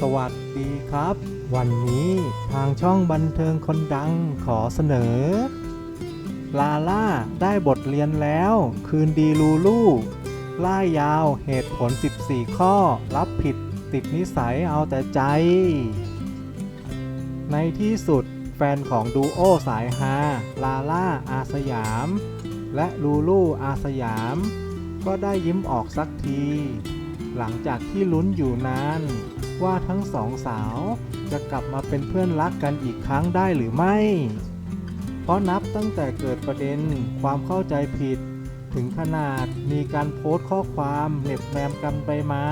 สวัสดีครับ วันนี้ทางช่องบันเทิงคนดังขอเสนอ ลาล่าได้บทเรียนแล้ว คืนดีลูลูล่ายาวเหตุผล 14 ข้อ รับผิดติดนิสัยเอาแต่ใจ ในที่สุดแฟนของดูโอสายฮาลาล่าอาสยาม และลูลูอาสยาม ก็ได้ยิ้มออกสักที หลังจากที่ลุ้นอยู่นานว่าทั้งสองสาวจะกลับมาเป็นเพื่อนรักกันอีกครั้งได้หรือไม่ เพราะนับตั้งแต่เกิดประเด็นความเข้าใจผิด ถึงขนาดมีการโพสต์ข้อความเหน็บแนมกันไปมา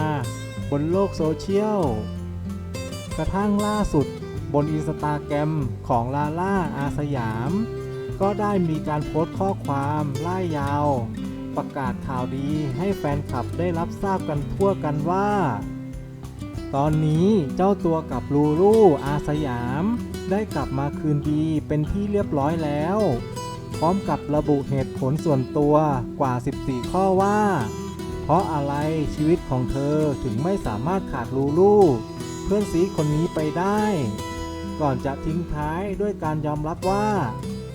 บนโลกโซเชียล กระทั่งล่าสุดบนอินสตาแกรมของลาล่าอาสยาม ก็ได้มีการโพสต์ข้อความล่ายยาว ประกาศข่าวดีให้แฟนคลับได้รับทราบกันทั่วกันว่า ตอนนี้เจ้าตัวกับลูลูอาสยาม ได้กลับมาคืนดีเป็นที่เรียบร้อยแล้ว พร้อมกับระบุเหตุผลส่วนตัวกว่า 14 ข้อว่า เพราะอะไรชีวิตของเธอถึงไม่สามารถขาดลูลูเพื่อนซีคนนี้ไปได้ ก่อนจะทิ้งท้ายด้วยการยอมรับว่า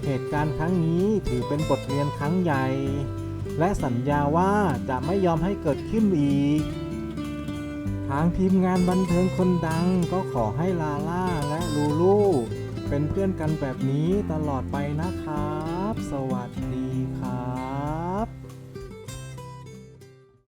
เหตุการณ์ครั้งนี้ถือเป็นบทเรียนครั้งใหญ่ และสัญญาว่าจะไม่ยอมให้เกิดขึ้นอีก ทางทีมงานบันเทิงคนดังก็ขอให้ลาล่าและลูลูเป็นเพื่อนกันแบบนี้ตลอดไปนะครับ สวัสดีครับ